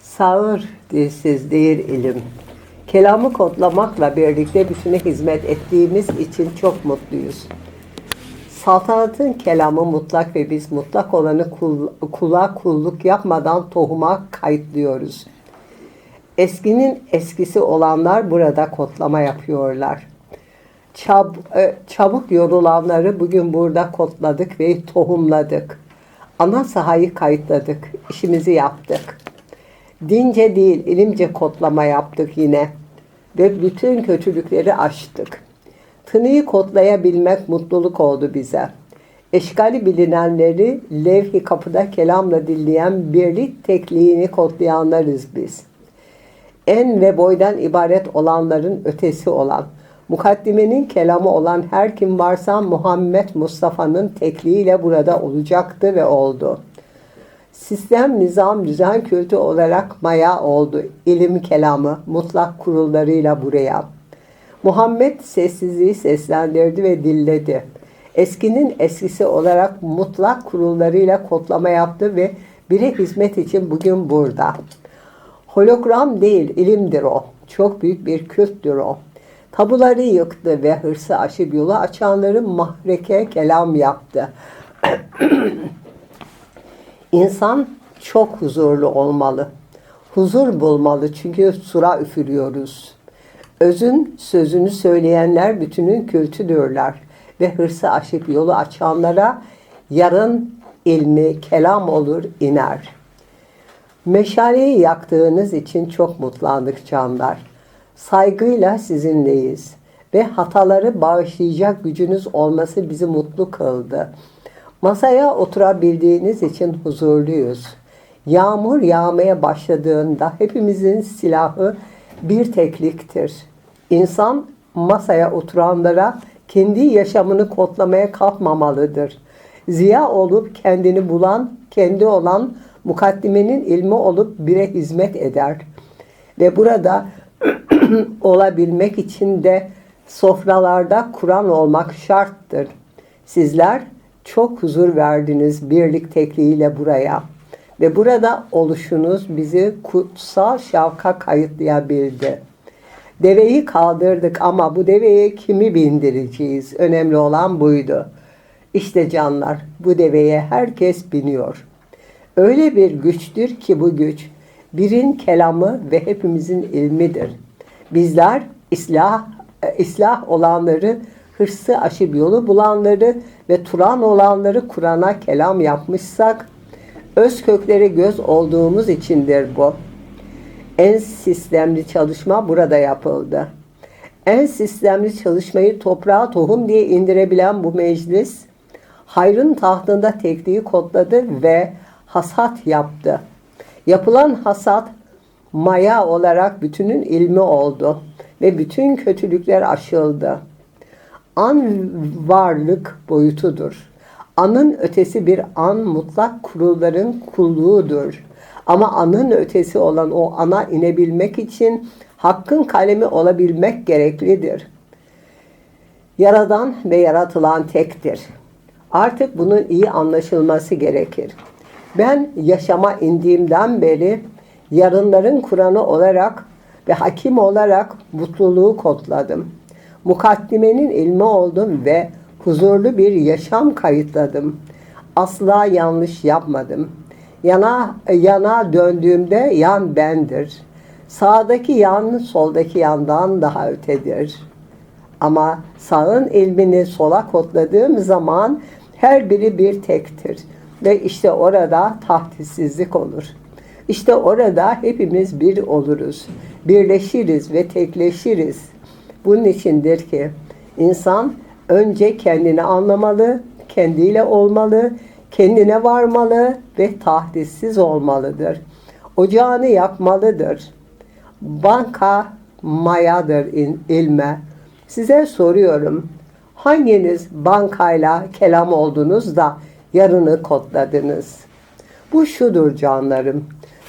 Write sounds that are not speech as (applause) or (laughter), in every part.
Sağır dilsiz değil ilim. Kelamı kodlamakla birlikte bütüne hizmet ettiğimiz için çok mutluyuz. Saltanatın kelamı mutlak ve biz mutlak olanı kul, kula kulluk yapmadan tohuma kayıtlıyoruz. Eskinin eskisi olanlar burada kodlama yapıyorlar. Çab, e, çabuk yorulanları bugün burada kodladık ve tohumladık. Ana sahayı kayıtladık, işimizi yaptık. Dince değil, ilimce kodlama yaptık yine. Ve bütün kötülükleri aştık. Tınıyı kodlayabilmek mutluluk oldu bize. Eşkali bilinenleri levh-i kapıda kelamla dinleyen birlik tekliğini kodlayanlarız biz. En ve boydan ibaret olanların ötesi olan, mukaddimenin kelamı olan her kim varsa Muhammed Mustafa'nın tekliğiyle burada olacaktı ve oldu. Sistem, nizam, düzen kültü olarak maya oldu. İlim kelamı mutlak kurullarıyla buraya. Muhammed sessizliği seslendirdi ve dilledi. Eskinin eskisi olarak mutlak kurullarıyla kodlama yaptı ve bire hizmet için bugün burada. Hologram değil, ilimdir o. Çok büyük bir külttür o. Tabuları yıktı ve hırsı aşıp yolu açanları mahreke kelam yaptı. (clears throat) İnsan çok huzurlu olmalı. Huzur bulmalı çünkü sura üfürüyoruz. Özün sözünü söyleyenler bütünün kültüdürler ve hırsı aşıp yolu açanlara yarın ilmi kelam olur iner. Meşaleyi yaktığınız için çok mutlandık canlar. Saygıyla sizinleyiz ve hataları bağışlayacak gücünüz olması bizi mutlu kıldı. Masaya oturabildiğiniz için huzurluyuz. Yağmur yağmaya başladığında hepimizin silahı bir tekliktir. İnsan masaya oturanlara kendi yaşamını kodlamaya kalkmamalıdır. Ziya olup kendini bulan, kendi olan mukaddimenin ilmi olup bire hizmet eder. Ve burada (clears throat) olabilmek için de sofralarda Kur'an olmak şarttır. Sizler çok huzur verdiniz birlik tekliğiyle buraya. Ve burada oluşunuz bizi kutsal şavka kayıtlayabildi. Deveyi kaldırdık ama bu deveye kimi bindireceğiz? Önemli olan buydu. İşte canlar bu deveye herkes biniyor. Öyle bir güçtür ki bu güç birin kelamı ve hepimizin ilmidir. Bizler islah, islah olanları, hırsı aşıp yolu bulanları ve Turan olanları Kur'an'a kelam yapmışsak, öz kökleri göz olduğumuz içindir bu. En sistemli çalışma burada yapıldı. En sistemli çalışmayı toprağa tohum diye indirebilen bu meclis, hayrın tahtında tekliği kodladı ve hasat yaptı. Yapılan hasat maya olarak bütünün ilmi oldu ve bütün kötülükler aşıldı. An varlık boyutudur. Anın ötesi bir an mutlak kurulların kulluğudur. Ama anın ötesi olan o ana inebilmek için hakkın kalemi olabilmek gereklidir. Yaradan ve yaratılan tektir. Artık bunun iyi anlaşılması gerekir. Ben yaşama indiğimden beri yarınların Kur'an'ı olarak ve hakim olarak mutluluğu kodladım. Mukaddimenin ilmi oldum ve huzurlu bir yaşam kayıtladım. Asla yanlış yapmadım. Yana yana döndüğümde yan bendir. Sağdaki yan soldaki yandan daha ötedir. Ama sağın ilmini sola kodladığım zaman her biri bir tektir. Ve işte orada tahdissizlik olur. İşte orada hepimiz bir oluruz. Birleşiriz ve tekleşiriz. Bunun içindir ki insan önce kendini anlamalı, kendiyle olmalı, kendine varmalı ve tahdissiz olmalıdır. Ocağını yakmalıdır. Banka mayadır in, ilme. Size soruyorum. Hanginiz bankayla kelam oldunuz da yarını kodladınız? Bu şudur canlarım.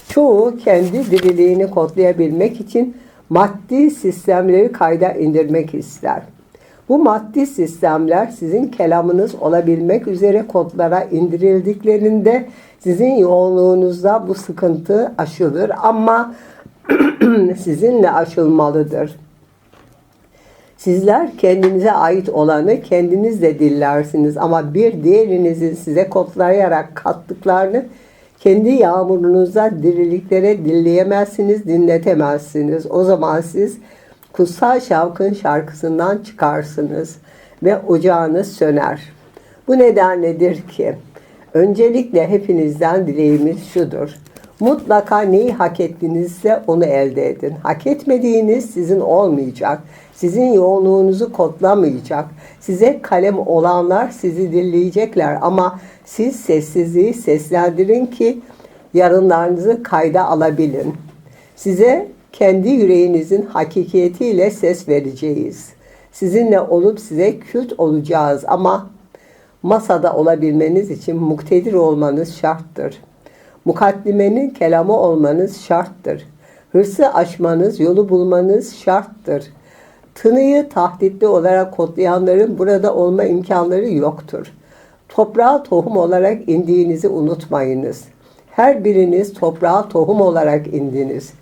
Çoğu kendi diriliğini kodlayabilmek için maddi sistemleri kayda indirmek ister. Bu maddi sistemler sizin kelamınız olabilmek üzere kodlara indirildiklerinde sizin yoğunluğunuzda bu sıkıntı aşılır ama (clears throat) sizinle aşılmalıdır. Sizler kendinize ait olanı kendiniz de dillersiniz ama bir diğerinizin size kodlayarak kattıklarını kendi yağmurunuzda diriliklere dilleyemezsiniz, dinletemezsiniz. O zaman siz kutsal şavkın şarkısından çıkarsınız ve ocağınız söner. Bu nedenledir ki öncelikle hepinizden dileğimiz şudur. Mutlaka neyi hak ettiğinizse onu elde edin. Hak etmediğiniz sizin olmayacak. Sizin yoğunluğunuzu kodlamayacak. Size kalem olanlar sizi dinleyecekler ama siz sessizliği seslendirin ki yarınlarınızı kayda alabilin. Size kendi yüreğinizin hakikiyetiyle ses vereceğiz. Sizinle olup size kült olacağız ama masada olabilmeniz için muktedir olmanız şarttır. Mukaddimenin kelamı olmanız şarttır. Hırsı aşmanız, yolu bulmanız şarttır. Tınıyı tahditli olarak kodlayanların burada olma imkanları yoktur. Toprağa tohum olarak indiğinizi unutmayınız. Her biriniz toprağa tohum olarak indiniz.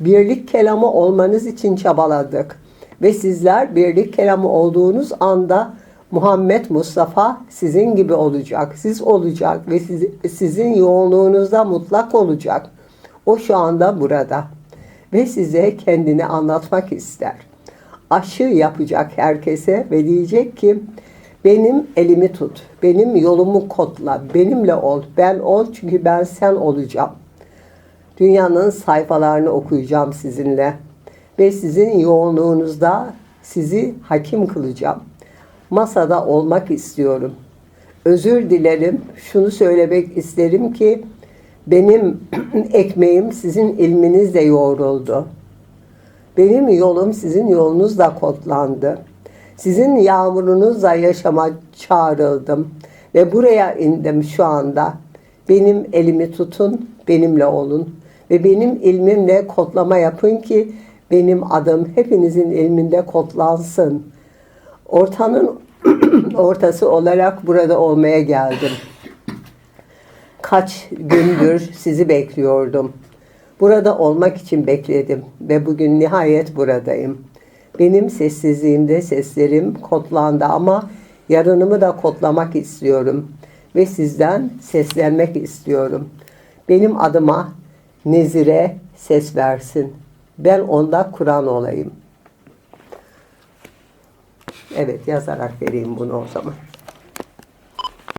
Birlik kelamı olmanız için çabaladık. Ve sizler birlik kelamı olduğunuz anda Muhammed Mustafa sizin gibi olacak. Siz olacak ve siz, sizin yoğunluğunuzda mutlak olacak. O şu anda burada ve size kendini anlatmak ister. Aşı yapacak herkese ve diyecek ki benim elimi tut, benim yolumu kodla, benimle ol, ben ol çünkü ben sen olacağım. Dünyanın sayfalarını okuyacağım sizinle ve sizin yoğunluğunuzda sizi hakim kılacağım. Masada olmak istiyorum. Özür dilerim. Şunu söylemek isterim ki benim (clears throat) ekmeğim sizin ilminizle yoğruldu. Benim yolum sizin yolunuzla kodlandı. Sizin yağmurunuzla yaşama çağrıldım ve buraya indim şu anda. Benim elimi tutun, benimle olun ve benim ilmimle kodlama yapın ki benim adım hepinizin ilminde kodlansın. Ortanın (clears throat) ortası olarak burada olmaya geldim. Kaç gündür sizi bekliyordum. Burada olmak için bekledim ve bugün nihayet buradayım. Benim sessizliğimde seslerim kodlandı ama yarınımı da kodlamak istiyorum ve sizden seslenmek istiyorum. Benim adıma Nezire ses versin. Ben onda Kur'an olayım. Evet yazarak vereyim bunu o zaman.